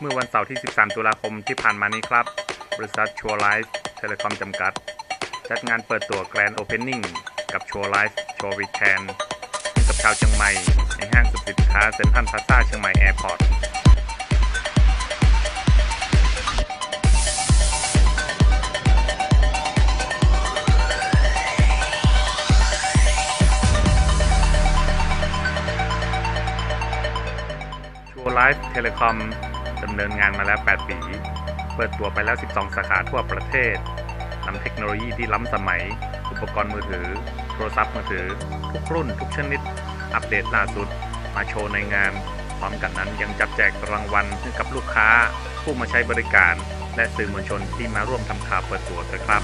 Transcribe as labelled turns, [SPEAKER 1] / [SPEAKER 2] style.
[SPEAKER 1] เมื่อวันเสาร์ที่ 13 ตุลาคมที่ผ่านมานี้ครับ บริษัทชัวร์ไลฟ์เทเลคอมจำกัด จัดงานเปิดตัวแกรนด์โอเพนนิ่งกับชัวร์ไลฟ์โชว์วีแคนให้กับชาวเชียงใหม่ ในห้างสุดสินค้าเซ็นทรัลพลาซ่าเชียงใหม่แอร์พอร์ต ชัวร์ไลฟ์เทเลคอมดำเนินงานมาแล้ว 8 ปี เปิดตัวไปแล้ว 12 สาขาทั่วประเทศนำเทคโนโลยีที่ล้ำสมัย อุปกรณ์มือถือ โทรศัพท์มือถือ ทุกรุ่นทุกชนิด อัปเดตล่าสุด มาโชว์ในงาน พร้อมกันนั้นยังจับแจกรางวัลให้กับลูกค้า ผู้มาใช้บริการ และสื่อมวลชนที่มาร่วมทำข่าวเปิดตัวด้วยครับ